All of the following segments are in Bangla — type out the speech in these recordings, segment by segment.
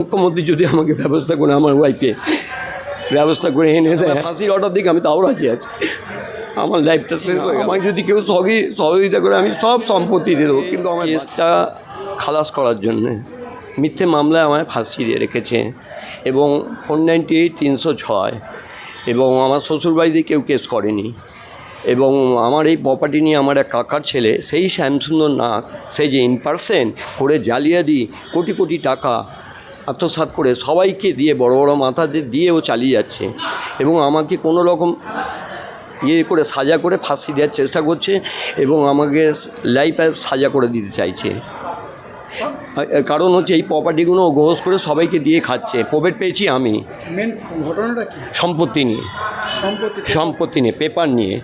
মুখ্যমন্ত্রী যদি আমাকে ব্যবস্থা করে আমার ওয়াইফে ব্যবস্থা করে এনে দেয় ফাঁসির অর্ডার দিকে আমি তাও রাজি আছি আমার লাইফটা শেষ হয়ে। আমাকে যদি কেউ সবই সহযোগিতা করে আমি সব সম্পত্তি দিয়ে দেবো কিন্তু আমার কেসটা খালাস করার জন্যে মিথ্যে মামলায় আমায় ফাঁসি দিয়ে রেখেছে এবং ফোর নাইনটি এইট তিনশো ছয় এবং আমার শ্বশুরবাড়িতে কেউ কেস করেনি এবং আমার এই প্রপার্টি নিয়ে আমার এক কাকার ছেলে সেই শ্যামসুন্দর নাক সেই যে ইন পার্সেন্ট করে জালিয়াতি কোটি কোটি টাকা আত্মসাৎ করে সবাইকে দিয়ে বড় বড় মাথাদের দিয়েও চালিয়ে যাচ্ছে এবং আমাকে কোনো রকম ইয়ে করে সাজা করে ফাঁসি দেওয়ার চেষ্টা করছে এবং আমাকে লাইফে সাজা করে দিতে চাইছে। কারণ হচ্ছে এই প্রপার্টিগুলো ঘোষ করে সবাইকে দিয়ে খাচ্ছে। প্রবেট পেয়েছি আমি। মেন ঘটনাটা সম্পত্তি নিয়ে। সম্পত্তি নিয়ে। পেপার নিয়ে।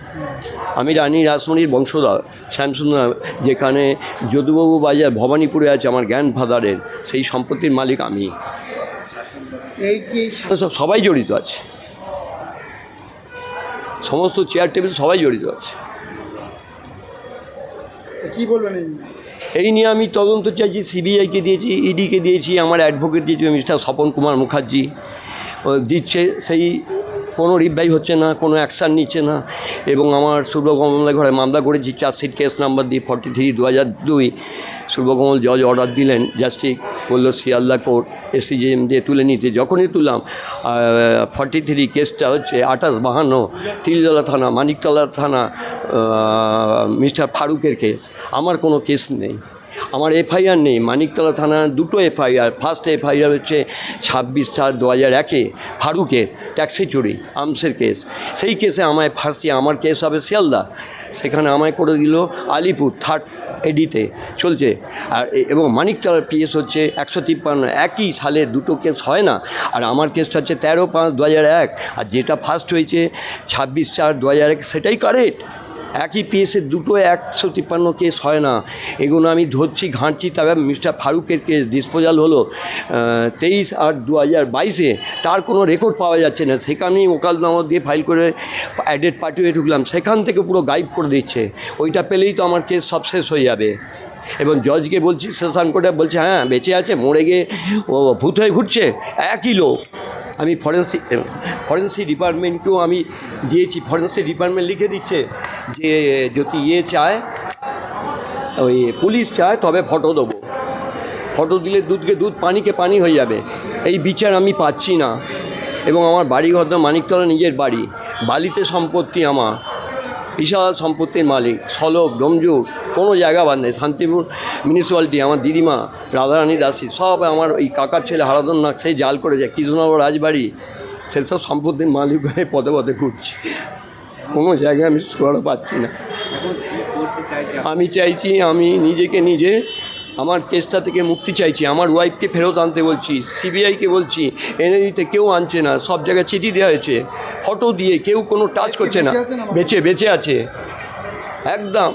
আমি রানী রাসমণির বংশধর শ্যামসুন্দর যেখানে যদুবাবু বাজার ভবানীপুরে আছে আমার গ্র্যান্ডফাদারের সেই সম্পত্তির মালিক আমি। এই কি সবাই জড়িত আছে। সমস্ত চেয়ার টেবিল সবাই জড়িত আছে। কি বলবেন এই নিয়ে? আমি তদন্ত চাইছি সিবিআইকে দিয়েছি ইডিকে দিয়েছি আমার অ্যাডভোকেট দিয়েছি মিস্টার স্বপন কুমার মুখার্জি। ও দিচ্ছে সেই কোনো রিপ্লাই হচ্ছে না, কোনো অ্যাকশান নিচ্ছে না এবং আমার সূর্যকমল ঘরে মামলা করেছি চার্জশিট কেস নাম্বার দিয়ে ফর্টি থ্রি দু হাজার দুই। সূর্যকমল জজ অর্ডার দিলেন জাস্টিস বলল শিয়ালদা কোর্ট এসিজিএম দিয়ে তুলে নিতে। যখনই তুললাম ফর্টি থ্রি কেসটা হচ্ছে আঠাশ বাহান্ন, তিলতলা থানা, মানিকতলা থানা মিস্টার ফারুকের কেস আমার কোনো কেস নেই। আমার এফআইআর নেই, মানিকতলা থানা দুটো এফআইআর। ফার্স্ট এফআইআর হচ্ছে ছাব্বিশ চার দু হাজার একে ফারুকের ট্যাক্সি চুরি আর্মসের কেস। সেই কেসে আমায় ফাঁসি, আমার কেস হবে শিয়ালদা। সেখানে আমায় করে দিল আলিপুর থার্ড এডিতে। চলছে। আর এবং মানিকতলার কেস হচ্ছে একশো তিপ্পান্ন। একই সালে দুটো কেস হয় না। আর আমার কেসটা হচ্ছে তেরো পাঁচ দু হাজার এক। আর যেটা ফার্স্ট হয়েছে ছাব্বিশ চার দু হাজার এক, সেটাই কারেক্ট একই পিএসের দুটো একশো তিপ্পান্ন কেস হয় না। এগুলো আমি ধরছি, ঘাঁটছি। তবে মিস্টার ফারুকের কেস ডিসপোজাল হলো তেইশ আট দু হাজার বাইশে। তার কোনো রেকর্ড পাওয়া যাচ্ছে না। সেখানেই ওকাল ওকালনামা দিয়ে ফাইল করে অ্যাডেড পাঠিয়ে ঢুকলাম। সেখান থেকে পুরো গাইড করে দিচ্ছে। ওইটা পেলেই তো আমার কেস সব শেষ হয়ে যাবে। এবং জজকে বলছি সেশন কোর্টে বলছে হ্যাঁ বেঁচে আছে, মরে গিয়ে ও ভূত হয়ে ঘুরছে। একই লোক। আমি ফরেন্সিক ফরেন্সিক ডিপার্টমেন্টকেও আমি দিয়েছি। ফরেন্সিক ডিপার্টমেন্ট লিখে দিচ্ছে। যে যদি ইয়ে চায়, ওই পুলিশ চায়, তবে ফটো দেবো। ফটো দিলে দুধকে দুধ, পানিকে পানি হয়ে যাবে। এই বিচার আমি পাচ্ছি না। এবং আমার বাড়ি ঘর তো মানিকতলা নিজের বাড়ি। বালিতে সম্পত্তি আমার। বিশাল সম্পত্তির মালিক। সলভ ডমজুর কোনো জায়গা বাদ নেই। শান্তিপুর মিউনিসিপ্যালিটি আমার দিদিমা, রাধারানী দাসী, সব আমার এই কাকার ছেলে হারাদন নাক সেই জাল করে যায় কৃষ্ণনগর রাজবাড়ি, সেসব সম্পত্তির মালিক হয়ে পদে পদে ঘুরছি। কোনো জায়গায় আমি সুরাড়া পাচ্ছি না। আমি চাইছি আমি নিজেকে নিজে আমার কেসটা থেকে মুক্তি চাইছি আমার ওয়াইফকে ফেরত আনতে বলছি সিবিআইকে বলছি এনে দিতে কেউ আনছে না সব জায়গায় চিঠি দেওয়া হয়েছে ফটো দিয়ে কেউ কোনো টাচ করছে না। বেঁচে বেঁচে আছে। একদম।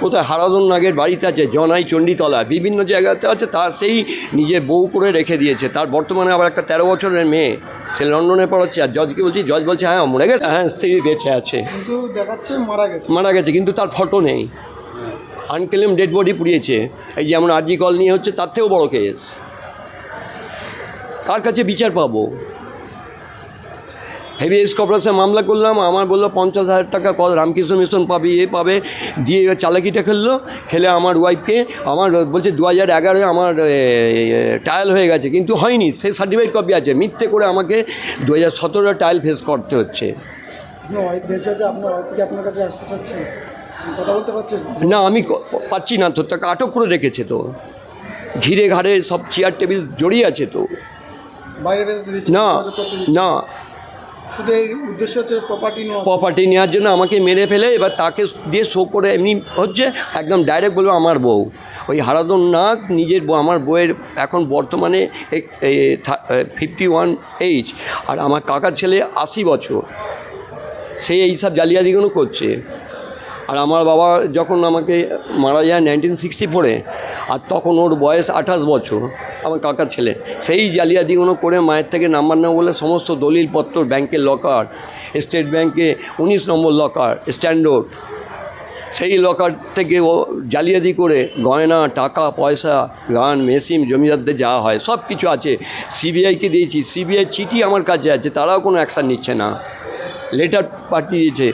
কোথায়? হারাদন নাগের বাড়িতে আছে জনাই চণ্ডীতলা। বিভিন্ন জায়গাতে আছে তার সেই নিজের বউ করে রেখে দিয়েছে। তার বর্তমানে আবার একটা তেরো বছরের মেয়ে। সে লন্ডনে পড়াচ্ছে আর জজকে বলছি? জজ বলছে হ্যাঁ মরে গেছে। হ্যাঁ স্ত্রী বেঁচে আছে। কিন্তু দেখাচ্ছে মারা গেছে। মারা গেছে কিন্তু তার ফটো নেই। আনক্লেম ডেড বডি পুড়িয়েছে। এই যেমন আরজি কল নিয়ে হচ্ছে তার থেকেও বড় কেস কার কাছে বিচার পাবো? হেভি এস কর্পোরেশনে মামলা করলাম আমার বলল পঞ্চাশ হাজার টাকা কত রামকৃষ্ণ মিশন পাবে এ পাবে দিয়ে চালাকিটা খেললো খেলে আমার ওয়াইফকে আমার বলছে দু হাজার এগারোয় আমার ট্রায়াল হয়ে গেছে কিন্তু হয়নি সেই সার্টিফাইড কপি আছে মিথ্যে করে আমাকে দু হাজার সতেরো ট্রায়াল ফেস করতে হচ্ছে। আপনার কাছে আসতে চাচ্ছেন কথা বলতে পারছেন না আমি পাচ্ছি না তো তাকে আটক করে রেখেছে তো। ঘিরে ঘাড়ে সব চেয়ার টেবিল জড়িয়ে আছে তো। না না। প্রপার্টি নেওয়া। প্রপার্টি নেওয়ার জন্য আমাকে মেরে ফেলে, এবার তাকে দিয়ে শো করে এমনি হচ্ছে একদম ডাইরেক্ট বলব আমার বউ। ওই হারাদন নাগ নিজের আমার বউয়ের এখন বর্তমানে ফিফটি ওয়ান এইজ আর আমার কাকার ছেলে আশি বছর। সে এইসব জালিয়াতিগুলো করছে। আর আমার বাবা যখন আমাকে মারা যায় নাইনটিন সিক্সটি ফোরে আর তখন ওর বয়স আঠাশ বছর, আমার কাকার ছেলে। সেই জালিয়াতিগুলো করে মায়ের থেকে নাম্বার নেওয়া বলে সমস্ত দলিলপত্র ব্যাংকের লকার, স্টেট ব্যাংকে উনিশ নম্বর লকার স্ট্যান্ডার্ড সেই লকার থেকে ও জালিয়াতি করে গয়না, টাকা, পয়সা, গান, মেশিন, জমিদারদের যাওয়া হয়, সব কিছু আছে। সিবিআইকে দিয়েছি, সিবিআই চিঠি আমার কাছে আছে, তারাও কোনো অ্যাকশান নিচ্ছে না। লেটার পাঠিয়েছে